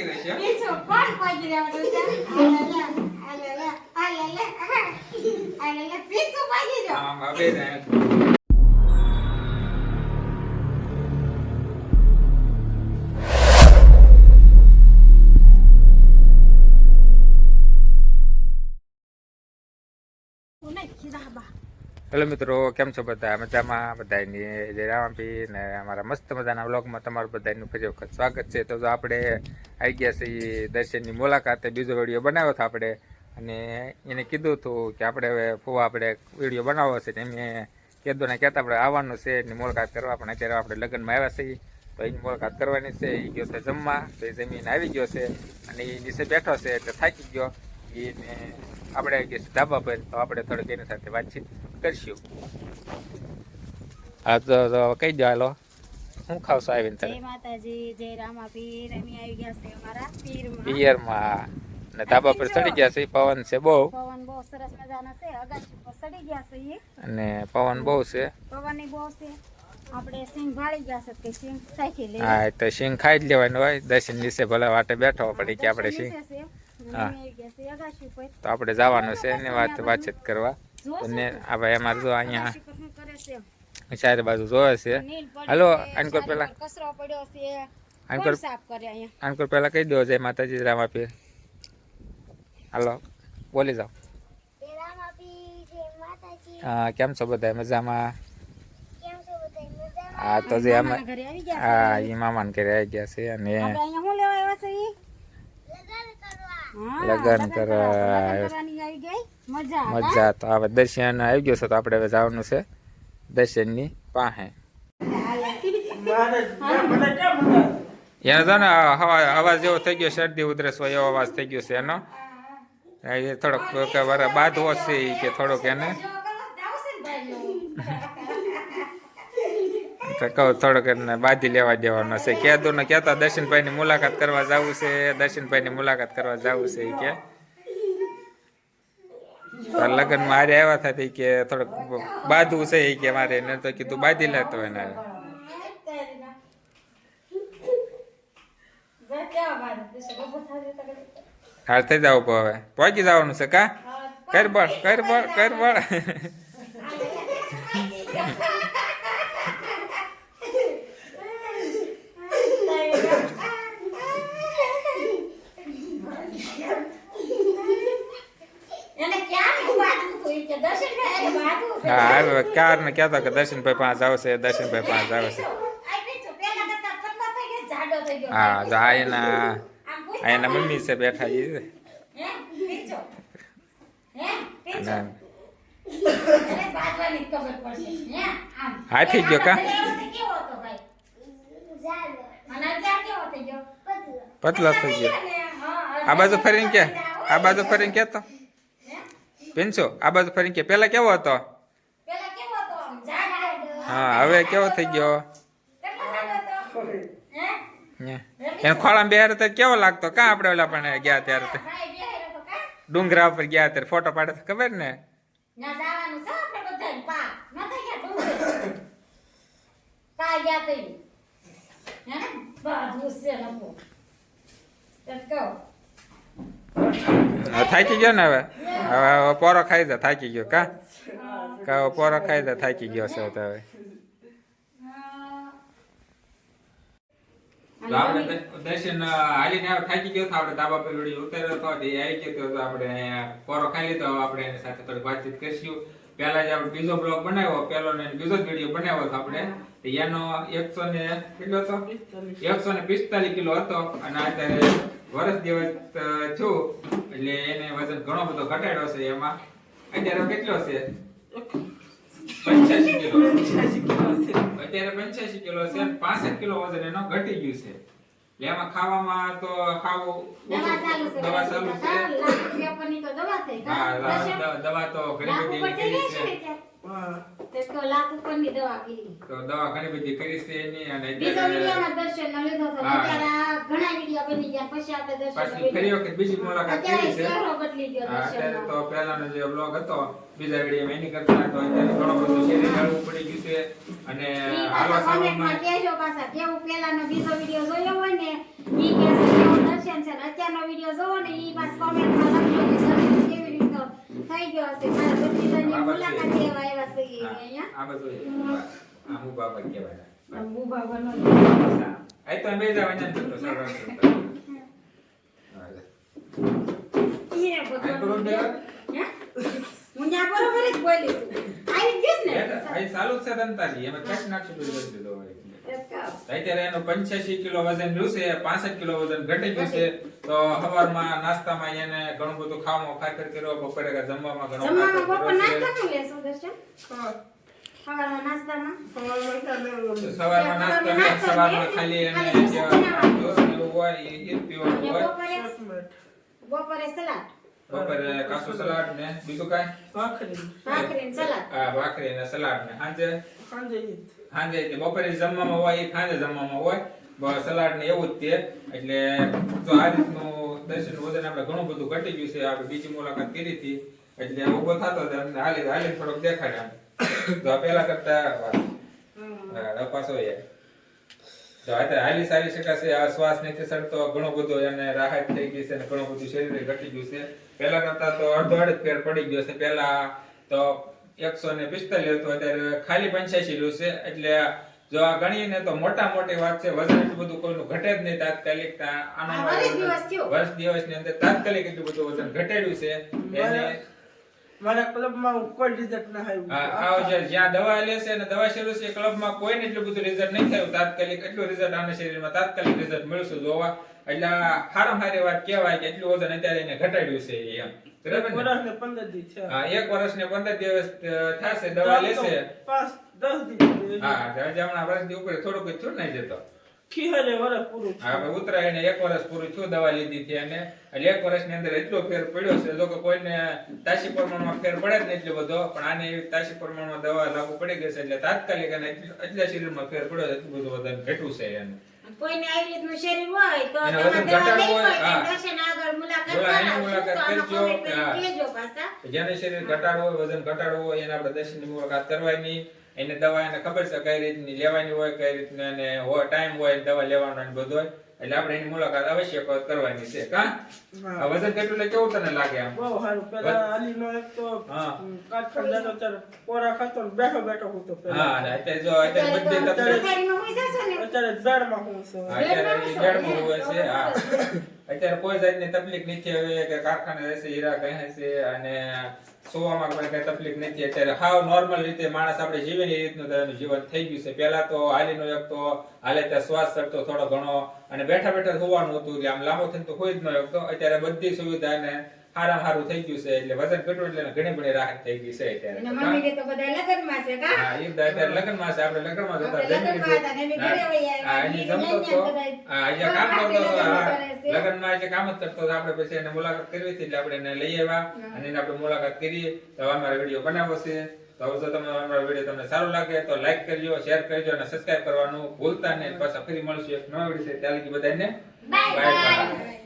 કોણ પાકી રહેવાનું છે? આમ હવે ને હેલો મિત્રો કેમ છો બધા? મજામાં? બધાની જય રામાપી ને અમારા મસ્ત મજાના વ્લોગમાં તમારું બધાનું ફરી વખત સ્વાગત છે. તો આપણે આવી ગયા છીએ દર્શનની મુલાકાતે બીજો વીડિયો બનાવ્યો હતો આપણે. અને એને કીધું હતું કે આપણે હવે ફુવા આપણે વીડિયો બનાવવો છે. એમને કીધું ને કહેતા આપણે આવવાનું છે એની મુલાકાત કરવા. પણ અત્યારે આપણે લગ્નમાં આવ્યા છીએ. તો એની મુલાકાત કરવાની છે. એ ગયો છે જમવા. તો એ જમીન આવી ગયો છે. અને એ નીચે બેઠો છે એટલે થાકી ગયો. એને આપણે આવી ગયા છે ધાબા પર. તો આપણે થોડીક એની સાથે વાતચીત કરશું. હા, તો કહી દો હાલો? શું ખાવશો આવીને જય માતાજી જય રામા પીર અમે આવી ગયા છે અમારા પીરમાં. પીરમાં ને ધાબા પર ચડી ગયા. છે પવન છે બહુ. પવન બહુ સરસ મજાનો છે. અગાસી પર ચડી ગયા છે અને પવન બહુ છે. પવન બહુ છે. આપણે સિંગ ભાળી ગયા છે કે સિંગ સાખી લે. હા તો સિંગ ખાઈ જ લેવાનું હોય. દર્શન નીચે ભલે વાટે બેઠો પડી કે આપણે સિંગ હા. તો આપણે જવાનું છે એની વાત વાતચીત કરવા. અને આ ભાઈ અમારે જો અહીંયા ચારે બાજુ જોવે છે. હાલો, આનકોર પેલા. કચરો પડ્યો છે આનકોર સાફ કરે અહીંયા? આનકોર પેલા કહી દો જય માતાજી રામ આપી. હાલો બોલી જાઓ. હા કેમ છો બધા મજામાં? હા તો જે અમે મામાના ઘરે આવી ગયા હા એ મામાને ઘરે આવી ગયા છે અને આપણે અહીંયા શું લેવા આવ્યા છે ઈ? હા, લગન કરવા લગન આવ્યા છે. કરવાની આવી ગઈ? મજા મજા તો હવે દર્શન આવી ગયો છે તો આપણે હવે જવાનું છે. દર્શનની પાસે. એને તો ને અવાજ જેવો થઈ ગયો શરદી ઉધરસ હોય એવો અવાજ થઈ ગયો છે એનો. એ થોડોક બાંધવો છે કે થોડોક એને. કહું થોડોક એને બાંધી લેવા દેવાનો છે. કહેતું ને કહેતા દર્શનભાઈની મુલાકાત કરવા જવું છે, દર્શનભાઈની મુલાકાત કરવા જવું છે એ કે. તો મારે આવ્યા હતા કે થોડોક બાંધવું છે કે મારે એને તો કીધું બાંધી લેતો એને. હાલ થઈ જાવ હવે. પહોંચી જવાનું છે કા? કર બળ કર બળ કર બળ એને ક્યાંનું બાજુ કોઈ કે દર્શનભાઈ એને બાજુ છે. ક્યાર ને કહેતો કે દર્શનભાઈ પાંચ આવશે દર્શનભાઈ પાંચ આવશે. હા, તો આ એના આ મમ્મી છે બેઠા એ જ. હાથી ગયો કા? પતલો થઈ ગયો આ બાજુ ફરીને કે આ બાજુ ફરીને કેતો? પિન્સુ આ બાજુ ફરીને કે પેલા કેવો હતો પેલા કેવો હતો? આમ જાડો. હા હવે કેવો થઈ ગયો? એને ખોળામાં બેહાર તો કેવો લાગતો? કા આપણે ઓલા પણ ગયા ત્યારે તો? ડુંગરા ઉપર ગયા ત્યારે ફોટો પાડે તો ખબર ને? થાકી ગયો ને હવે? હવે પોરો ખાઈ દે થાકી ગયો. કા? કા પોરો ખાઈ દે થાકી ગયો છે તો હવે. તો આપણે દર્શન હાલીને આવે થાકી ગયો તો આપણે ધાબા પર વળી ઉતર્યો તો તે આવી ગયો તો આપણે અહીંયા ખાઈ લીધો. આપણે એની સાથે થોડી વાતચીત કરીશું. પહેલા જે આપણે બીજો બ્લોગ બનાવ્યો. પહેલો ને બીજો જ વીડિયો બનાવ્યો હતો આપણે. એનો એકસો ને કેટલો હતો? એકસો ને પિસ્તાલીસ કિલો હતો. અને અત્યારે વર્ષ દિવસ છું એટલે એને વજન ઘણો બધો ઘટાડ્યો છે એમાં. અત્યારે કેટલો છે? પંચ્યાસી કિલો અત્યારે પંચ્યાસી કિલો છે 65 કિલો વજન એનો ઘટી ગયું છે. એટલે એમાં ખાવામાં તો ખાવું દવા ચાલુ છે. દવા છે. તો ઘણી બધી છે છે. તે તો લાખ ઉપરની દવા કરી તો દવા ઘણી બધી કરી છે એની અને બીજો અત્યારે વિડીયોમાં દર્શન લીધો હતો. અત્યારે ઘણા વીડિયો બની ગયા. પછી આપણે દર્શન પાછી ફરી વખત બીજી મુલાકાત કરી છે. બદલી ગયો હા, તો પહેલાનો જે બ્લોગ હતો બીજા વીડિયો એની કરતા તો અત્યારે ઘણો બધું શેરી ઢાળવું પડી ગયું છે. અને હાલવા પાછા કહેજો પાછા. કેવું પેલાનો બીજો વીડિયો જોયો હોય ને ઈ દર્શન છે. ને અત્યારનો વીડિયો જોવો ને ઈ પાસ કોમેન્ટમાં લખજો કે કેવી રીતનો થઈ ગયો હશે. મારા ભત્રીજાની મુલાકાત લેવા આવ્યા છે ઈ અહીંયા આ બધું આ હું બાબા કહેવાય. ઊભા બનો આ તો બે જવા ને તો ઈ આ બધું ત્યાં બરોબર જ બોલી આવી ગઈશ ને? આ ચાલુ જ છે દંતાજી. એમાં કેશ નાખશું બધું અત્યારે એનું પંચ્યાસી કિલો વજન રહ્યું છે પાસઠ કિલો વજન ઘટી ગયું છે. તો સવારમાં નાસ્તામાં એને ઘણું બધું ખાવામાં ખાતર કર્યો બપોરે કે જમવામાં ઘણો સવારમાં નાસ્તો સવારમાં ખાલી એને હોય એ પીવાનું હોય. બપોરે સલાડ. બપોરે કાચું સલાડ ને બીજું કાંઈ? ભાખરી. ને સલાડ. આ ભાખરી ને સલાડ ને. સાંજે? સાંજે તે બપોરે જમવામાં હોય એ ખાંજે જમવામાં હોય. સલાડ ને એવું જ તે. એટલે તો આ રીતનું દર્શન વજન આપણે ઘણું બધું ઘટી ગયું છે. આપણે બીજી મુલાકાત કરી હતી. એટલે ઊભો થતો હતો. હાલી હાલી થોડોક દેખાડે આમ. તો આ પેલા કરતા પાછો એ તો અત્યારે હાલી સારી શકાશે આ શ્વાસ નથી સડતો ઘણો બધો એને રાહત થઈ ગઈ છે અને ઘણું બધું શરીર ઘટી ગયું છે. પહેલા કરતા તો અડધો અડધ ફેર પડી ગયો છે. પહેલા તો એકસો ને પિસ્તાલીસ હતું અત્યારે ખાલી પંચ્યાસી રહ્યું છે. એટલે જો આ ગણીએ ને તો મોટા મોટી વાત છે વજન એટલું બધું કોઈનું ઘટે જ નહીં તાત્કાલિક તા- વર્ષ દિવસની દિવસની અંદર તાત્કાલિક એટલું બધું વજન ઘટાડ્યું છે. એને મારા ક્લબમાં કોઈ રિઝલ્ટ ના આવ્યું. જે જ્યાં દવા લેશે અને દવા શરૂ છે ક્લબમાં કોઈને એટલું બધું રિઝલ્ટ નહીં થયું. તાત્કાલિક એટલું રિઝલ્ટ આના શરીરમાં તાત્કાલિક રિઝલ્ટ મળશે જોવા. એટલે હારામાં હારી વાત કહેવાય કે એટલું વજન અત્યારે એને ઘટાડ્યું છે એમ. બરાબર ને? પંદર દિવસ હા એક વર્ષ ને પંદર દિવસ થશે દવા લેશે. પાંચ દસ દિવસ હા હમણાં વર્ષની ઉપર થોડુંક છૂટ નહીં જતો. ખીહરે વર્ષ પૂરું હા ઉત્તરાયણ એક વર્ષ પૂરું થયું દવા લીધી હતી અને એટલે એક વર્ષની અંદર એટલો ફેર પડ્યો છે જો કે કોઈને તાસી પ્રમાણમાં ફેર પડે જ નહીં એટલો બધો પણ આને એવી તાસી પ્રમાણમાં દવા લાગુ પડી ગઈ છે એટલે તાત્કાલિક અને એટલા શરીરમાં ફેર પડ્યો એટલું બધું વજન ઘટ્યું છે એને. કોઈને આવી રીતનું શરીર હોય તો એને દવા ઘટાડવું હોય, હોય હા. તો દર્શન આગળ મુલાકાત કરજો. જેને શરીર ઘટાડવું હોય વજન ઘટાડવું હોય એને આપણે દર્શનની મુલાકાત કરવાની. એને દવા એને ખબર છે કઈ રીતની લેવાની હોય કઈ રીતનું એને હોય ટાઈમ હોય દવા લેવાનો અને બધું હોય. એટલે આપણે એની મુલાકાત અવશ્ય કરવાની છે. કા? વજન કેટલું એટલે કેવું તને લાગે આમ? બહુ સારું. પેલા અલીનો એક તો હા. કાઠખંડ ત્યારે પોરા ખાતો ને બેઠો બેઠો હું તો હા અને અત્યારે જો અત્યારે બધી તકલીફ અત્યારે ઝાડમાં હું છું અત્યારે બેડમાં એ હોય છે હા. અત્યારે કોઈ જાતની તકલીફ નથી હવે કે કારખાને રહેશે હીરા કહે છે અને સુવામાં કોઈ કઈ તકલીફ નથી અત્યારે. હાવ નોર્મલ રીતે માણસ આપણે જીવે ને એ રીતનું જીવન થઈ ગયું છે. પહેલા તો હાલીનો એક તો હાલે ત્યાં શ્વાસ ચડતો થોડો ઘણો અને બેઠા બેઠા હોવાનું હતું એટલે આમ લાંબો થઈને તો કોઈ જ ન હતો અત્યારે બધી સુવિધા ને હારામાં હારું થઈ ગયું છે એટલે વજન ઘટ્યું એટલે ઘણી બધી રાહત થઈ ગઈ છે અત્યારે. તો બધા લગ્નમાં છે કા? હા, એ તો અત્યારે લગ્નમાં છે આપણે લગ્નમાં જતા આપણે જમી હતા ને ઘરે વહી હા, એની જમતો લઈને હા, અહીંયા કામ કરતો હતો લગ્ન. લગ્નમાં જે કામ જ કરતો હતો આપણે પછી એને મુલાકાત કરવી હતી એટલે આપણે એને લઈ આવ્યા અને એને આપણે મુલાકાત કરીએ. તો અમારો વીડિયો બનાવો છે. તો જો તમે અમારો વીડિયો તમને સારો લાગે તો લાઈક કરજો શેર કરજો અને સબસ્ક્રાઇબ કરવાનું ભૂલતા નહીં. પાછા ફરી મળશું એક નવા વીડિયો ત્યાં લગી બધાને બાય bye.